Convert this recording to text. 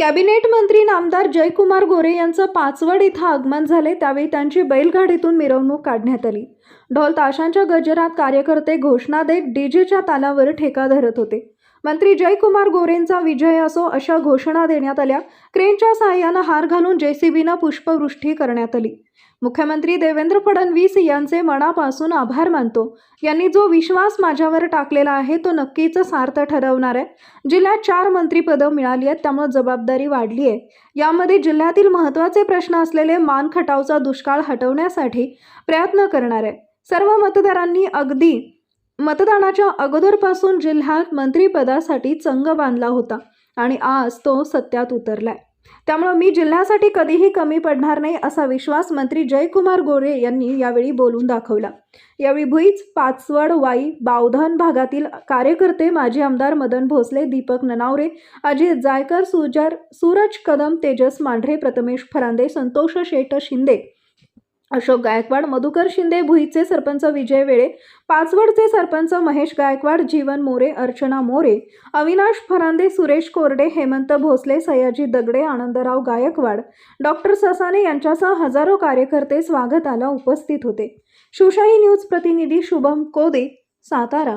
Cabinet मंत्री नामदार जयकुमार गोरे यांचं पाचवड इथं आगमन झाले त्यावेळी त्यांची बैलगाडीतून मिरवणूक काढण्यात आली. ढोल ताशांच्या गजरात कार्यकर्ते घोषणा देत डीजेच्या तालावर ठेका धरत होते. मंत्री जयकुमार गोरेंचा विजय असो अशा घोषणा देण्यात आल्या. क्रेनच्या सहाय्यानं हार घालून जेसीबीनं पुष्पवृष्टी करण्यात आली. मुख्यमंत्री देवेंद्र फडणवीस यांचे मनापासून आभार मानतो. यांनी जो विश्वास माझ्यावर टाकलेला आहे तो नक्कीच सार्थ ठरवणार आहे. जिल्ह्यात चार मंत्रीपदं मिळाली आहेत त्यामुळे जबाबदारी वाढली आहे. यामध्ये जिल्ह्यातील महत्त्वाचे प्रश्न असलेले मान खटावचा दुष्काळ हटवण्यासाठी प्रयत्न करणार आहे. सर्व मतदारांनी अगदी मतदानाच्या अगोदरपासून जिल्ह्यात मंत्रिपदासाठी चंग बांधला होता आणि आज तो सत्यात उतरलाय. त्यामुळं मी जिल्ह्यासाठी कधीही कमी पडणार नाही असा विश्वास मंत्री जयकुमार गोरे यांनी यावेळी बोलून दाखवला. यावेळी भुईच पाचवड वाई बावधन भागातील कार्यकर्ते माजी आमदार मदन भोसले दीपक ननावरे अजित जायकर सुजर सूरज कदम तेजस मांढरे प्रथमेश फरांदे संतोष शेठ शिंदे अशोक गायकवाड मधुकर शिंदे भुईचे सरपंच विजय वेळे पाचवडचे सरपंच महेश गायकवाड जीवन मोरे अर्चना मोरे अविनाश फरांदे सुरेश कोरडे हेमंत भोसले सयाजी दगडे आनंदराव गायकवाड डॉक्टर ससाने यांच्यासह हजारो कार्यकर्ते स्वागताला उपस्थित होते. शिवशाही न्यूज प्रतिनिधी शुभम कोदे सातारा.